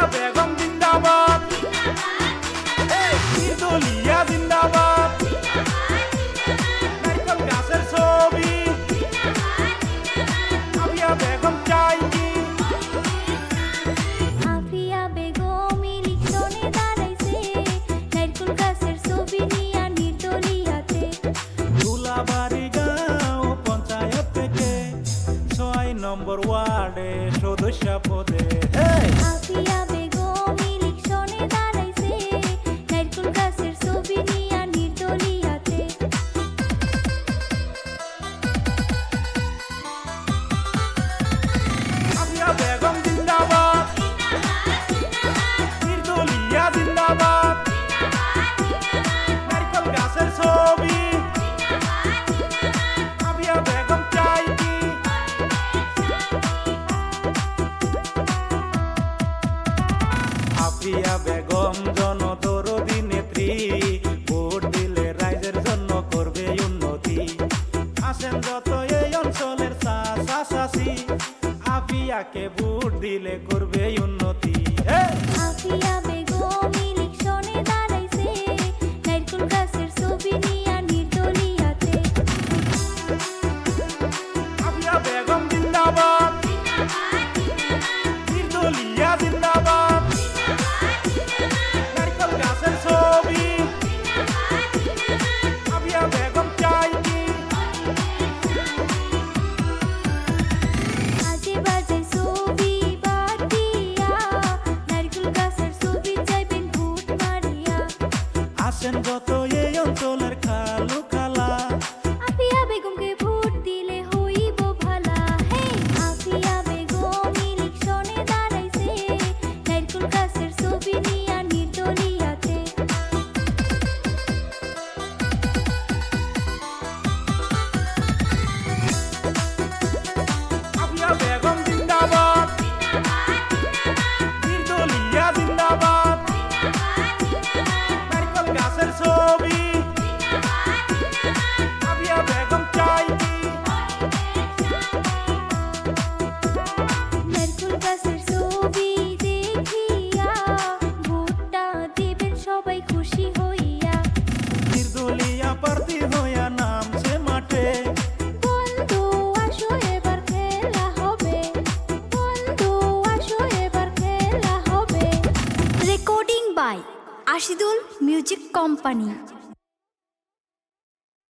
Abre. వాడే శోధ శపదే জিয়া বেগম জন দরদি vote দিলে রাইজের জন্য করবে উন্নতি। আসেন যত এই অঞ্চলের আপিয়াকে ভোট দিলে করবে উন্নতি। আসেন গত এই অঞ্চলের কালো কালা বাই আশিদুল মিউজিক কোম্পানি